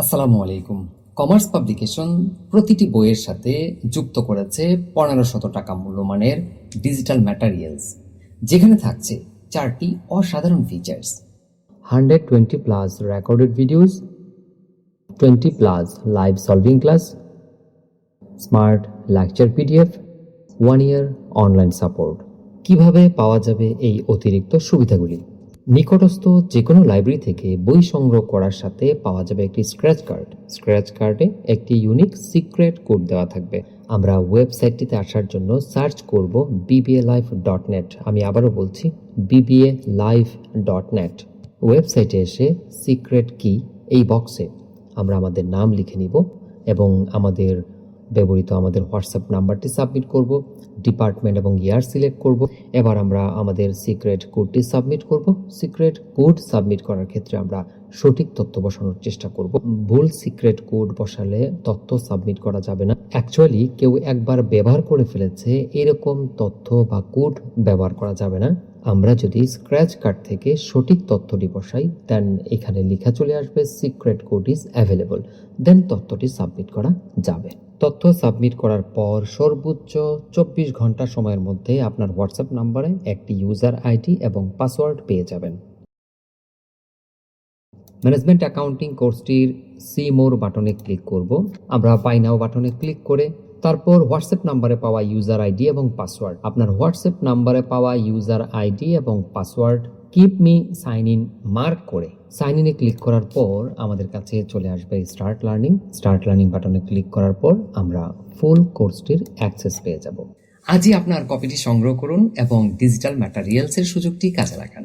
আসসালামু আলাইকুম। Commerce publication প্রতিটি বইয়ের সাথে যুক্ত করেছে পনেরো শত টাকা মূল্যমানের ডিজিটাল ম্যাটারিয়ালস। যেখানে থাকছে চারটি অসাধারণ features 120 plus recorded videos, 20 plus live solving class, smart lecture PDF one year online support কীভাবে পাওয়া যাবে এই অতিরিক্ত সুবিধাগুলি? নিকটস্থ যে কোনো লাইব্রেরি থেকে বই সংগ্রহ করার সাথে পাওয়া যাবে একটি স্ক্র্যাচ কার্ড স্ক্র্যাচ কার্ডে একটি ইউনিক সিক্রেট কোড দেওয়া থাকবে। আমরা ওয়েবসাইটটিতে আসার জন্য সার্চ করব বিবিএ লাইফ ডট নেট আমি আবারও বলছি বিবিএ লাইফ ডট নেট ওয়েবসাইটে এসে সিক্রেট কি এই বক্সে আমরা আমাদের নাম লিখে নিব এবং আমাদের ব্যবহৃত আমাদের হোয়াটসঅ্যাপ নাম্বারটি সাবমিট করব, ডিপার্টমেন্ট এবং ইয়ার সিলেক্ট করব। এবার আমরা আমাদের সিক্রেট কোডটি সাবমিট করব। সিক্রেট কোড সাবমিট করার ক্ষেত্রে আমরা সঠিক তথ্য বসানোর চেষ্টা করব। ভুল সিক্রেট কোড বসালে তথ্য সাবমিট করা যাবে না। অ্যাকচুয়ালি কেউ একবার ব্যবহার করে ফেলেছে, এরকম তথ্য বা কোড ব্যবহার করা যাবে না। আমরা যদি স্ক্র্যাচ কার্ড থেকে সঠিক তথ্যটি বসাই দেন এখানে লেখা চলে আসবে secret code is available then তথ্যটি সাবমিট করা যাবে। তথ্য সাবমিট করার পর সর্বোচ্চ চব্বিশ ঘণ্টা সময়ের মধ্যে আপনার হোয়াটসঅ্যাপ নাম্বারে একটি ইউজার আইডি এবং পাসওয়ার্ড পেয়ে যাবেন। ম্যানেজমেন্ট অ্যাকাউন্টিং কোর্সটির সি মোর বাটনে ক্লিক করব। আমরা পাই নাও বাটনে ক্লিক করে তারপর হোয়াটসঅ্যাপ নাম্বারে পাওয়া ইউজার আইডি এবং পাসওয়ার্ড আপনার হোয়াটসঅ্যাপ নাম্বারে পাওয়া ইউজার আইডি এবং password keep me sign in mark করে। সাইন ইনে ক্লিক করার পর আমাদের কাছে চলে আসবে স্টার্ট লার্নিং স্টার্ট লার্নিং বাটনে ক্লিক করার পর আমরা ফুল কোর্সটির অ্যাক্সেস পেয়ে যাব। আজই আপনার কপিটি সংগ্রহ করুন এবং ডিজিটাল ম্যাটারিয়ালসের সুযোগটি কাজে লাগান।